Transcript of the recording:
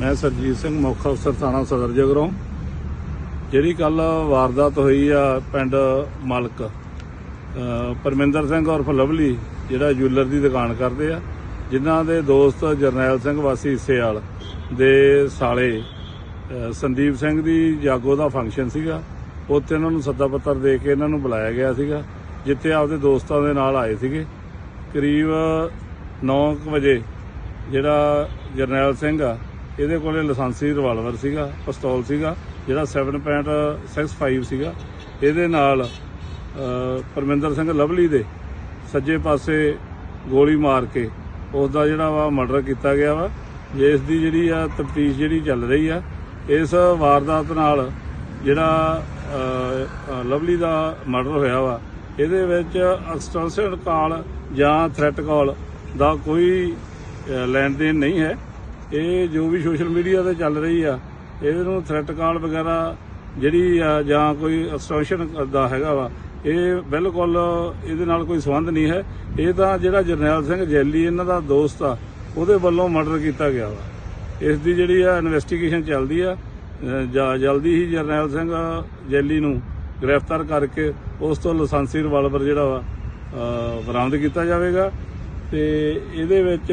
ਮੈਂ ਸਰਜੀਤ ਸਿੰਘ ਮੁੱਖ ਅਫਸਰ ਥਾਣਾ ਸਦਰ ਜਗਰੋਂ। ਜਿਹੜੀ ਕੱਲ ਵਾਰਦਾਤ ਹੋਈ ਆ ਪਿੰਡ ਮਲਕ ਪਰਮਿੰਦਰ ਸਿੰਘ ਔਰ ਲਵਲੀ ਜਿਹੜਾ ਜੁਐਲਰ ਦੀ ਦੁਕਾਨ ਕਰਦੇ ਆ, ਜਿਨ੍ਹਾਂ ਦੇ ਦੋਸਤ ਜਰਨੈਲ ਸਿੰਘ ਵਾਸੀ ਹਿੱਸੇਵਾਲ ਦੇ ਸਾਲੇ ਸੰਦੀਪ ਸਿੰਘ ਦੀ ਜਾਗੋ ਦਾ ਫੰਕਸ਼ਨ ਸੀਗਾ। ਉੱਥੇ ਇਹਨਾਂ ਨੂੰ ਸੱਦਾ ਪੱਤਰ ਦੇ ਕੇ ਇਹਨਾਂ ਨੂੰ ਬੁਲਾਇਆ ਗਿਆ ਸੀਗਾ, ਜਿੱਥੇ ਆਪਦੇ ਦੋਸਤਾਂ ਦੇ ਨਾਲ ਆਏ ਸੀਗੇ। ਕਰੀਬ 9 ਵਜੇ ਜਿਹੜਾ ਜਰਨੈਲ ਸਿੰਘ ਆ ਇਹਦੇ ਕੋਲੇ ਲਾਇਸੈਂਸੀ ਰਿਵਾਲਵਰ ਸੀਗਾ, ਪਿਸਤੌਲ ਸੀਗਾ, ਜਿਹੜਾ 7.65 ਸੀਗਾ। ਇਹਦੇ ਨਾਲ ਪਰਮਿੰਦਰ ਸਿੰਘ ਲਵਲੀ ਦੇ ਸੱਜੇ ਪਾਸੇ ਗੋਲੀ ਮਾਰ ਕੇ ਉਸ ਦਾ ਜਿਹੜਾ ਵਾ ਮਰਡਰ ਕੀਤਾ ਗਿਆ ਵਾ। ਜਿਸ ਦੀ ਜਿਹੜੀ ਆ ਤਫਤੀਸ਼ ਜਿਹੜੀ ਚੱਲ ਰਹੀ ਆ, ਇਸ ਵਾਰਦਾਤ ਨਾਲ ਜਿਹੜਾ ਲਵਲੀ ਦਾ ਮਰਡਰ ਹੋਇਆ ਵਾ, ਇਹਦੇ ਵਿੱਚ ਐਕਸਟੈਂਸ਼ਨ ਕਾਲ ਜਾਂ ਥ੍ਰੈਟ ਕਾਲ ਦਾ ਕੋਈ ਲੈਣ ਦੇਣ ਨਹੀਂ ਹੈ। ਇਹ ਜੋ ਵੀ ਸੋਸ਼ਲ ਮੀਡੀਆ ਤੇ ਚੱਲ ਰਹੀ ਆ ਇਹਦੇ ਨੂੰ ਥ੍ਰੈਟ ਕਾਲ ਵਗੈਰਾ ਜਿਹੜੀ ਆ ਜਾਂ ਕੋਈ ਐਕਸਟੈਂਸ਼ਨ ਦਾ ਹੈਗਾ ਵਾ ਇਹ ਬਿਲਕੁਲ ਇਹਦੇ ਨਾਲ ਕੋਈ ਸੰਬੰਧ ਨਹੀਂ ਹੈ। ਇਹ ਤਾਂ ਜਿਹੜਾ ਜਰਨੈਲ ਸਿੰਘ ਜੈਲੀ ਇਹਨਾਂ ਦਾ ਦੋਸਤ ਆ ਉਹਦੇ ਵੱਲੋਂ ਮਰਡਰ ਕੀਤਾ ਗਿਆ ਵਾ। ਇਸ ਦੀ ਜਿਹੜੀ ਆ ਇਨਵੈਸਟੀਗੇਸ਼ਨ ਚੱਲਦੀ ਆ ਅ, ਜਲਦੀ ਹੀ ਜਰਨੈਲ ਸਿੰਘ ਜੈਲੀ ਨੂੰ ਗ੍ਰਿਫਤਾਰ ਕਰਕੇ ਉਸ ਤੋਂ ਲਾਇਸੈਂਸੀ ਰਿਵਾਲਵਰ ਜਿਹੜਾ ਵਾ ਬਰਾਮਦ ਕੀਤਾ ਜਾਵੇਗਾ। ਤੇ ਇਹਦੇ ਵਿੱਚ